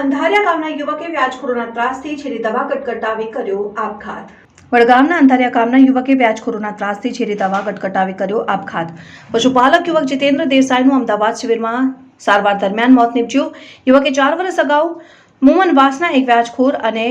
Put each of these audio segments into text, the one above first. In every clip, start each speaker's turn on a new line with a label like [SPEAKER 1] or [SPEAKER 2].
[SPEAKER 1] અંધારિયા ગામના યુવકે વ્યાજખોરોના ત્રાસથી છેરી દવા કટકટાવી કર્યો આપઘાત. વડગામના અંધારિયા ગામના યુવકે વ્યાજખોરોના ત્રાસથી છેરી દવા કટકટાવી કર્યો આપઘાત. પશુપાલક યુવક જીતેન્દ્ર દેસાઈનું અમદાવાદ શિબિરમાં સારવાર દરમિયાન મોત નીપજ્યું. યુવકે ચાર વર્ષ અગાઉ મુમનવાસના એક વ્યાજખોર અને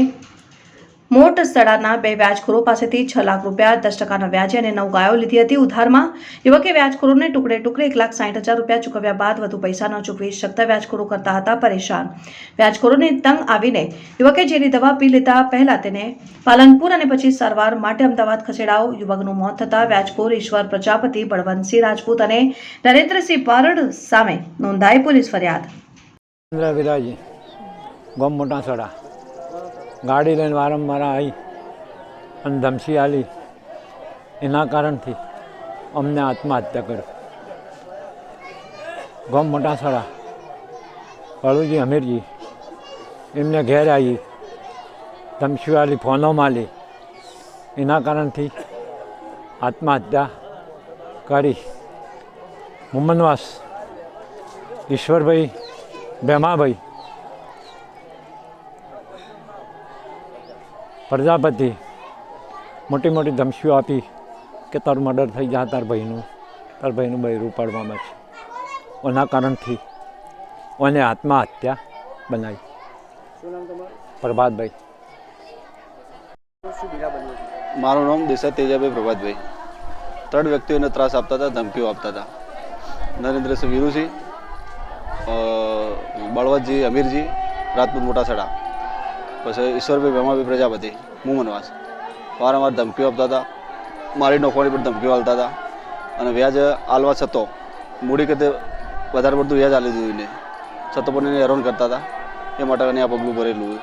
[SPEAKER 1] મોટ સડાના બે વ્યાજખોરો પાસેથી છ લાખ રૂપિયા, દસ ટકાના વ્યાજે અને નવ ગાયો લીધી હતી ઉધારમાં. યુવકે વ્યાજખોરોને ટુકડે ટુકડે એક લાખ સાઠ હજાર રૂપિયા ચૂકવ્યા બાદ વધુ પૈસા ન ચૂકવી શકતા વ્યાજખોરો કરતા હતા પરેશાન. વ્યાજખોરોને તંગ આવીને યુવકે જેની દવા પી લેતા પહેલા તેને પાલનપુર અને પછી સારવાર માટે અમદાવાદ ખસેડાવ યુવકનું મોત થતાં વ્યાજખોર ઈશ્વર પ્રજાપતિ, બળવંતસિંહ રાજપૂત અને નરેન્દ્રસિંહ પારડ સામે નોંધાઈ પોલીસ ફરિયાદ.
[SPEAKER 2] ચંદ્ર મોટા સડા. ગાડી લઈને વારંવાર આવી અને ધમસી આલી. એના કારણથી અમને આત્મહત્યા કરી. ગમ મોટાસળા. અળુજી હમીરજી એમને ઘેર આવી ધમસી આલી ફોનો માલી એના કારણથી આત્મહત્યા કરી. મુમનવાસ, ઈશ્વરભાઈ, ભેમાભાઈ પ્રજાપતિ મોટી મોટી ધમકીઓ આપી કે તારું મર્ડર થઈ જા તાર ભાઈનું તાર ભાઈનું બૈરું પાડવામાં છે. એના કારણથી ઓને આત્મહત્યા બનાવી. પ્રભાતભાઈ.
[SPEAKER 3] મારું નામ દેસા તેજાભાઈ પ્રભાતભાઈ. ત્રણ વ્યક્તિઓને ત્રાસ આપતા હતા ધમકીઓ આપતા હતા. નરેન્દ્રસિંહ વીરુસિંહ બળવદજી અમીરજી રાજપૂત મોટાસડા. પછી ઈશ્વરભાઈ ભેમાભાઈ પ્રજાપતિ મુમનવાસ વારંવાર ધમકીઓ આપતા હતા. મારી નોખવાની પણ ધમકીઓ આપતા હતા. અને વ્યાજ આલવા છતો મૂડી કરતે વધારે પડતું વ્યાજ આલી દીધું એને. છતાં પણ એને હેરાન કરતા હતા. એ માટે એને આ પગલું ભરેલું